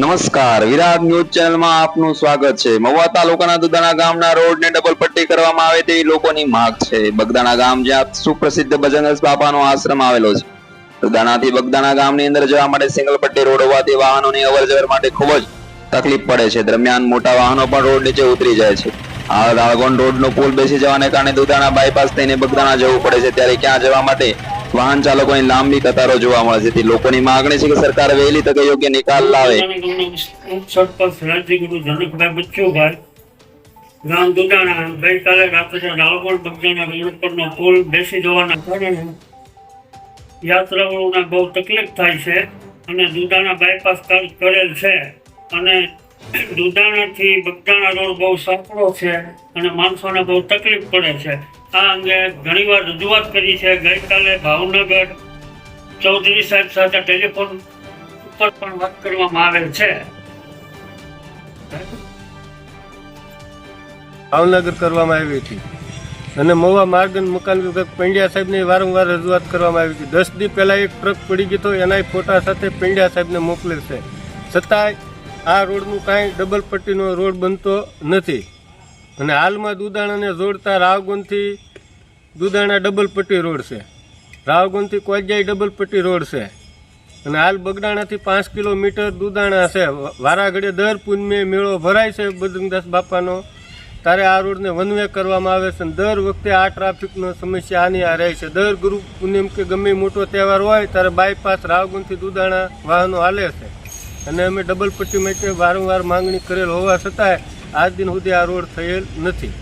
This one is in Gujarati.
નમસ્કાર. વિરાટ ન્યૂઝ ચેનલમાં આપનું સ્વાગત છે. મહુવા તાલુકાના દુધાણા ગામના રોડને ડબલ પટ્ટી કરવામાં આવે તેવી લોકોની માંગ છે. બગદાણા ગામ જ્યાં સુપ્રસિદ્ધ બજરંગ બાપાનો આશ્રમ આવેલો છે. દુધાણાથી બગદાણા ગામની અંદર જવા માટે સિંગલ પટ્ટી રોડ હોવાથી વાહનોની અવર જવર માટે ખૂબ જ તકલીફ પડે છે. દરમિયાન મોટા વાહનો પણ રોડ નીચે ઉતરી જાય છે. આ રાળગોંડ રોડનો પુલ બેસી જવાને કારણે દુધાણા બાયપાસ થઈને બગદાણા જવું પડે છે. ત્યારે ક્યાં જવા માટે વાહન ચાલકોની લાંબી કતારો જોવા મળે લોકોની માંગણી છે કે સરકાર વહેલી તકે યોગ્ય નિકાલ લાવે. ગામ દુડાણા બહુ તકલીફ થાય છે અને દુધાણા બાયપાસ કર- કરેલ છે અને દુધાણાથી બગદાણા રોડ બહુ સાંકડો છે અને માણસોને બહુ તકલીફ પડે છે. આ અંગે ઘણીવાર રજૂઆત કરી છે. ગઈકાલે ભાવનગર ચૌધરી સાહેબ સાથે ટેલિફોન ઉપર પણ વાત કરવામાં આવેલ છે. ભાવનગર કરવામાં આવી હતી. અને મોવા માર્ગ મકાન વિભાગ પંડ્યા સાહેબને વારંવાર રજૂઆત કરવામાં આવી હતી. દસ દી પહેલાં એક ટ્રક પડી ગયો હતો એના ફોટા સાથે પંડ્યા સાહેબને મોકલે છે. છતાંય આ રોડનું કાંઈ ડબલ પટ્ટીનો રોડ બનતો નથી. અને હાલમાં દુધાણાને જોડતા રાવગુંદથી દુધાણા ડબલ પટ્ટી રોડ છે. રાવગુંદથી કોજાઈ ડબલ પટ્ટી રોડ છે. અને હાલ બગડાણાથી પાંચ કિલોમીટર દુધાણા છે. વારાઘડે દર પૂનમે મેળો ભરાય છે બજરંગદાસ બાપાનો. ત્યારે આ રોડને વનવે કરવામાં આવે છે અને દર વખતે આ ટ્રાફિકનો સમસ્યા આની આ રહે છે. દર ગુરુ પૂનમ કે ગમે મોટો તહેવાર હોય ત્યારે બાયપાસ રાવગુંદથી દુધાણા વાહનો હાલે છે. અને અમે ડબલ પટ્ટી માટે વારંવાર માંગણી કરેલ હોવા છતાંય આજ દિન સુધી આ રોડ થયેલ નથી.